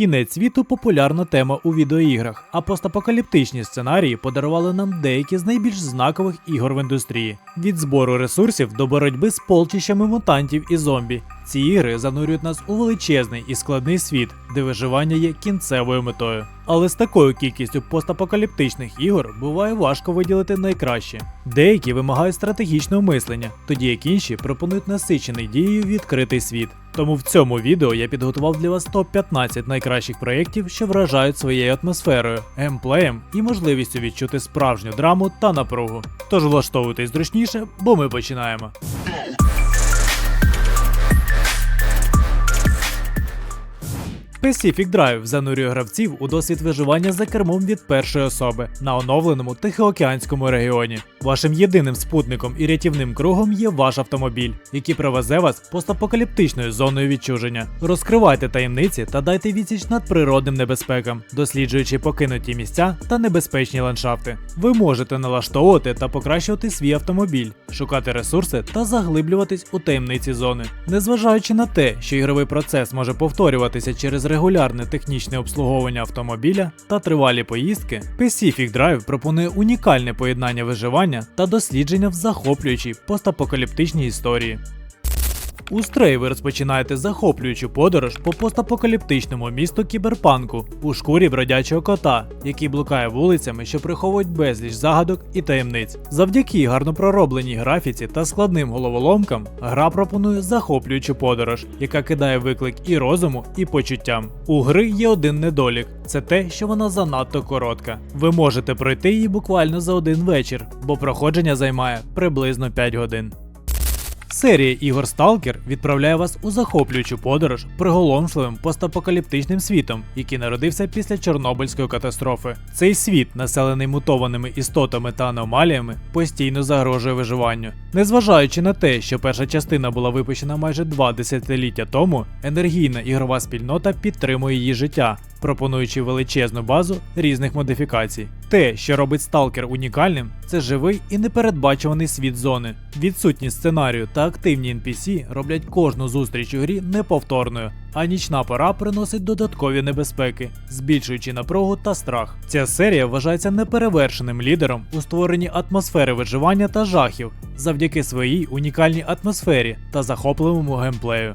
Кінець світу популярна тема у відеоіграх, а постапокаліптичні сценарії подарували нам деякі з найбільш знакових ігор в індустрії: від збору ресурсів до боротьби з полчищами мутантів і зомбі. Ці ігри занурюють нас у величезний і складний світ, де виживання є кінцевою метою. Але з такою кількістю постапокаліптичних ігор буває важко виділити найкраще. Деякі вимагають стратегічного мислення, тоді як інші пропонують насичений дією відкритий світ. Тому в цьому відео я підготував для вас топ-15 найкращих проєктів, що вражають своєю атмосферою, геймплеєм і можливістю відчути справжню драму та напругу. Тож влаштовуйтесь зручніше, бо ми починаємо. Pacific Drive занурює гравців у досвід виживання за кермом від першої особи на оновленому Тихоокеанському регіоні. Вашим єдиним спутником і рятівним кругом є ваш автомобіль, який привезе вас постапокаліптичною зоною відчуження. Розкривайте таємниці та дайте відсіч надприродним небезпекам, досліджуючи покинуті місця та небезпечні ландшафти. Ви можете налаштовувати та покращувати свій автомобіль, шукати ресурси та заглиблюватись у таємниці зони. Незважаючи на те, що ігровий процес може повторюватися через регулярне технічне обслуговування автомобіля та тривалі поїздки, Pacific Drive пропонує унікальне поєднання виживання та дослідження в захоплюючій постапокаліптичній історії. У Стрей ви розпочинаєте захоплюючу подорож по постапокаліптичному місту кіберпанку у шкурі бродячого кота, який блукає вулицями, що приховують безліч загадок і таємниць. Завдяки гарно проробленій графіці та складним головоломкам, гра пропонує захоплюючу подорож, яка кидає виклик і розуму, і почуттям. У гри є один недолік: це те, що вона занадто коротка. Ви можете пройти її буквально за один вечір, бо проходження займає приблизно 5 годин. Серія ігор Stalker відправляє вас у захоплюючу подорож приголомшливим постапокаліптичним світом, який народився після Чорнобильської катастрофи. Цей світ, населений мутованими істотами та аномаліями, постійно загрожує виживанню. Незважаючи на те, що перша частина була випущена майже два десятиліття тому, енергійна ігрова спільнота підтримує її життя, пропонуючи величезну базу різних модифікацій. Те, що робить сталкер унікальним, це живий і непередбачуваний світ зони. Відсутність сценарію та активні NPC роблять кожну зустріч у грі неповторною, а нічна пора приносить додаткові небезпеки, збільшуючи напругу та страх. Ця серія вважається неперевершеним лідером у створенні атмосфери виживання та жахів завдяки своїй унікальній атмосфері та захопливому геймплею.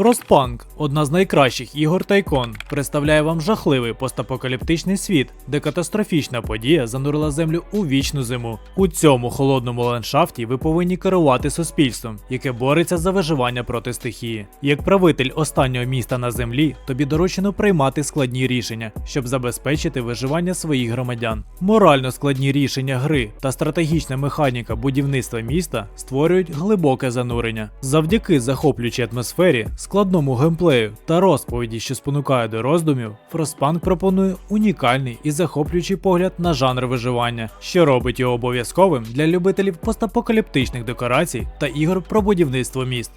Frostpunk – одна з найкращих ігор Тайкон, представляє вам жахливий постапокаліптичний світ, де катастрофічна подія занурила землю у вічну зиму. У цьому холодному ландшафті ви повинні керувати суспільством, яке бореться за виживання проти стихії. Як правитель останнього міста на землі, тобі доручено приймати складні рішення, щоб забезпечити виживання своїх громадян. Морально складні рішення гри та стратегічна механіка будівництва міста створюють глибоке занурення. Завдяки захоплюючій атмосфері, складному геймплею та розповіді, що спонукає до роздумів, Frostpunk пропонує унікальний і захоплюючий погляд на жанр виживання, що робить його обов'язковим для любителів постапокаліптичних декорацій та ігор про будівництво міст.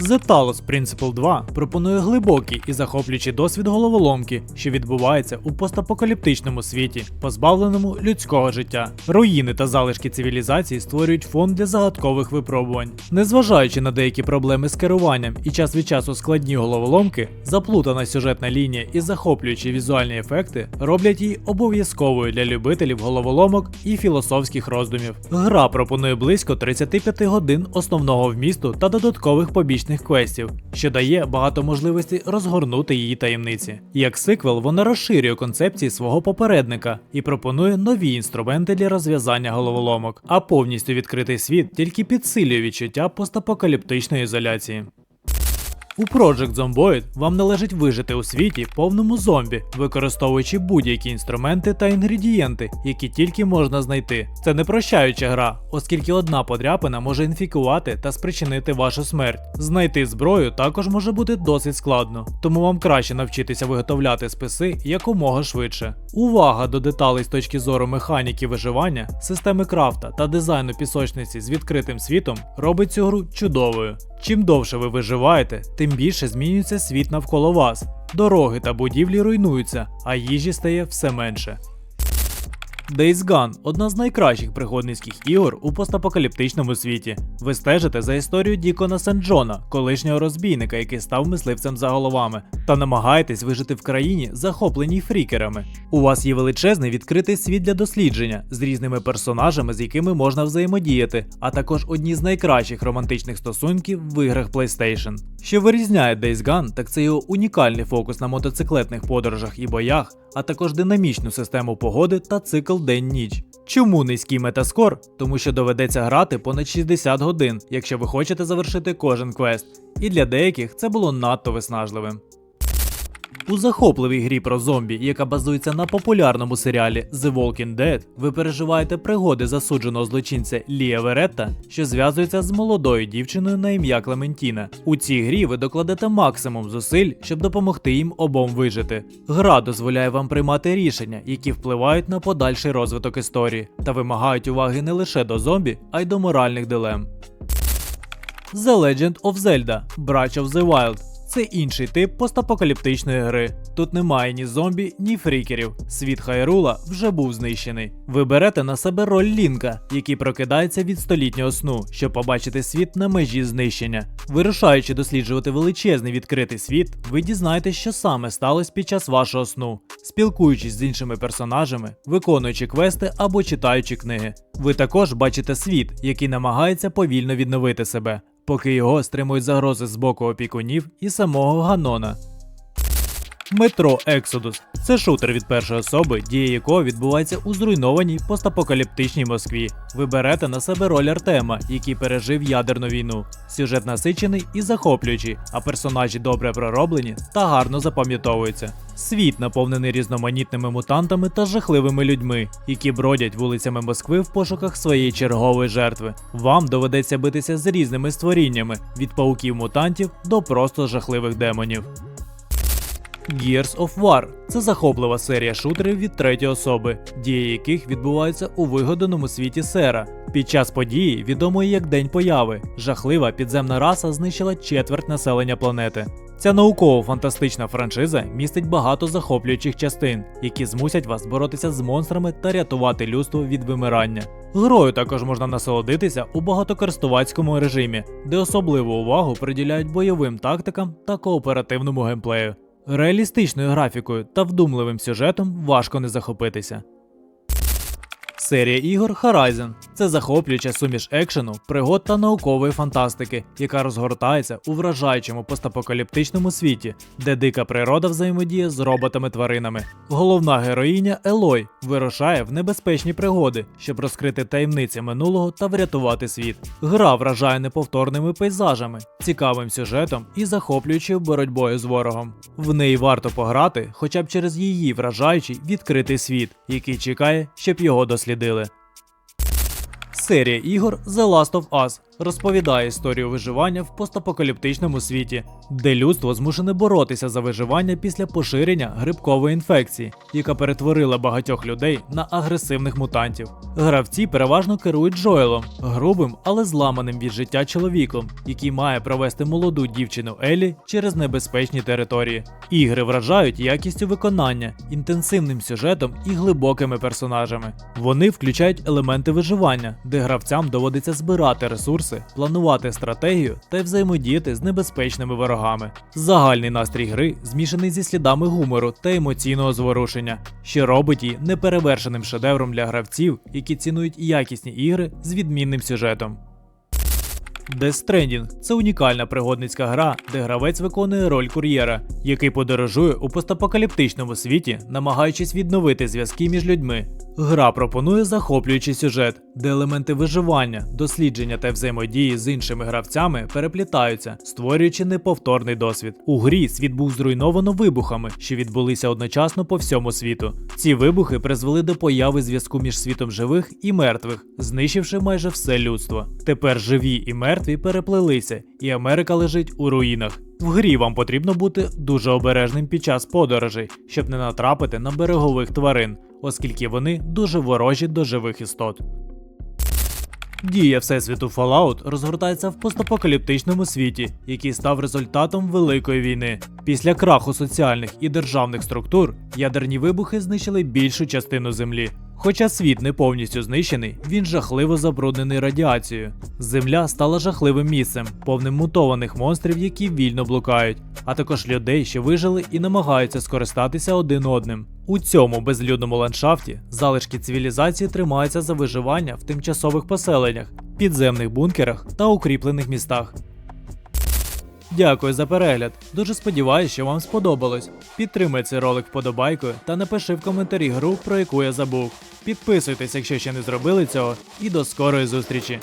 The Talos Principle 2 пропонує глибокий і захоплюючий досвід головоломки, що відбувається у постапокаліптичному світі, позбавленому людського життя. Руїни та залишки цивілізації створюють фон для загадкових випробувань. Незважаючи на деякі проблеми з керуванням і час від часу складні головоломки, заплутана сюжетна лінія і захоплюючі візуальні ефекти роблять її обов'язковою для любителів головоломок і філософських роздумів. Гра пропонує близько 35 годин основного вмісту та додаткових побічних квестів, що дає багато можливостей розгорнути її таємниці. Як сиквел, вона розширює концепції свого попередника і пропонує нові інструменти для розв'язання головоломок, а повністю відкритий світ тільки підсилює відчуття постапокаліптичної ізоляції. У Project Zomboid вам належить вижити у світі повному зомбі, використовуючи будь-які інструменти та інгредієнти, які тільки можна знайти. Це не прощаюча гра, оскільки одна подряпина може інфікувати та спричинити вашу смерть. Знайти зброю також може бути досить складно, тому вам краще навчитися виготовляти списи якомога швидше. Увага до деталей з точки зору механіки виживання, системи крафта та дизайну пісочниці з відкритим світом робить цю гру чудовою. Чим довше ви виживаєте, тим більше змінюється світ навколо вас. Дороги та будівлі руйнуються, а їжі стає все менше. Days Gone – одна з найкращих пригодницьких ігор у постапокаліптичному світі. Ви стежите за історією Дікона Сент Джона, колишнього розбійника, який став мисливцем за головами, та намагаєтесь вижити в країні, захопленій фрікерами. У вас є величезний відкритий світ для дослідження з різними персонажами, з якими можна взаємодіяти, а також одні з найкращих романтичних стосунків в іграх PlayStation. Що вирізняє Days Gone, так це його унікальний фокус на мотоциклетних подорожах і боях, а також динамічну систему погоди та цикл день-ніч. Чому низький метаскор? Тому що доведеться грати понад 60 годин, якщо ви хочете завершити кожен квест. І для деяких це було надто виснажливим. У захопливій грі про зомбі, яка базується на популярному серіалі The Walking Dead, ви переживаєте пригоди засудженого злочинця Лія Веретта, що зв'язується з молодою дівчиною на ім'я Клементіна. У цій грі ви докладете максимум зусиль, щоб допомогти їм обом вижити. Гра дозволяє вам приймати рішення, які впливають на подальший розвиток історії, та вимагають уваги не лише до зомбі, а й до моральних дилем. The Legend of Zelda Breath of the Wild це інший тип постапокаліптичної гри. Тут немає ні зомбі, ні фрікерів. Світ Хайрула вже був знищений. Ви берете на себе роль Лінка, який прокидається від столітнього сну, щоб побачити світ на межі знищення. Вирушаючи досліджувати величезний відкритий світ, ви дізнаєтесь, що саме сталося під час вашого сну, спілкуючись з іншими персонажами, виконуючи квести або читаючи книги. Ви також бачите світ, який намагається повільно відновити себе поки його стримують загрози з боку опікунів і самого Ганона. Метро Ексодус це шутер від першої особи, дія якого відбувається у зруйнованій постапокаліптичній Москві. Ви берете на себе роль Артема, який пережив ядерну війну. Сюжет насичений і захоплюючий, а персонажі добре пророблені та гарно запам'ятовуються. Світ наповнений різноманітними мутантами та жахливими людьми, які бродять вулицями Москви в пошуках своєї чергової жертви. Вам доведеться битися з різними створіннями від пауків-мутантів до просто жахливих демонів. Gears of War це захоплива серія шутерів від третьої особи, дії яких відбуваються у вигаданому світі Сера. Під час події, відомої як День появи, жахлива підземна раса знищила четверть населення планети. Ця науково-фантастична франшиза містить багато захоплюючих частин, які змусять вас боротися з монстрами та рятувати людство від вимирання. Грою також можна насолодитися у багатокористувацькому режимі, де особливу увагу приділяють бойовим тактикам та кооперативному геймплею. Реалістичною графікою та вдумливим сюжетом важко не захопитися. Серія ігор Horizon це захоплююча суміш екшену, пригод та наукової фантастики, яка розгортається у вражаючому постапокаліптичному світі, де дика природа взаємодіє з роботами-тваринами. Головна героїня Елой вирушає в небезпечні пригоди, щоб розкрити таємниці минулого та врятувати світ. Гра вражає неповторними пейзажами, цікавим сюжетом і захоплюючою боротьбою з ворогом. В неї варто пограти, хоча б через її вражаючий відкритий світ, який чекає, щоб його дослідили. Серія ігор The Last of Us розповідає історію виживання в постапокаліптичному світі, де людство змушене боротися за виживання після поширення грибкової інфекції, яка перетворила багатьох людей на агресивних мутантів. Гравці переважно керують Джоелом, грубим, але зламаним від життя чоловіком, який має провести молоду дівчину Елі через небезпечні території. Ігри вражають якістю виконання, інтенсивним сюжетом і глибокими персонажами. Вони включають елементи виживання, де гравцям доводиться збирати ресурси, планувати стратегію та взаємодіяти з небезпечними ворогами. Загальний настрій гри змішаний зі слідами гумору та емоційного зворушення, що робить її неперевершеним шедевром для гравців, які цінують якісні ігри з відмінним сюжетом. Death Stranding – це унікальна пригодницька гра, де гравець виконує роль кур'єра, який подорожує у постапокаліптичному світі, намагаючись відновити зв'язки між людьми. Гра пропонує захоплюючий сюжет, де елементи виживання, дослідження та взаємодії з іншими гравцями переплітаються, створюючи неповторний досвід. У грі світ був зруйновано вибухами, що відбулися одночасно по всьому світу. Ці вибухи призвели до появи зв'язку між світом живих і мертвих, знищивши майже все людство. Тепер живі і мертві переплелися, і Америка лежить у руїнах. В грі вам потрібно бути дуже обережним під час подорожей, щоб не натрапити на берегових тварин, оскільки вони дуже ворожі до живих істот. Дія Всесвіту Fallout розгортається в постапокаліптичному світі, який став результатом Великої війни. Після краху соціальних і державних структур ядерні вибухи знищили більшу частину землі. Хоча світ не повністю знищений, він жахливо забруднений радіацією. Земля стала жахливим місцем, повним мутованих монстрів, які вільно блукають, а також людей, що вижили і намагаються скористатися один одним. У цьому безлюдному ландшафті залишки цивілізації тримаються за виживання в тимчасових поселеннях, підземних бункерах та укріплених містах. Дякую за перегляд. Дуже сподіваюся, що вам сподобалось. Підтримай цей ролик вподобайкою та напиши в коментарі гру, про яку я забув. Підписуйтесь, якщо ще не зробили цього, і до скорої зустрічі!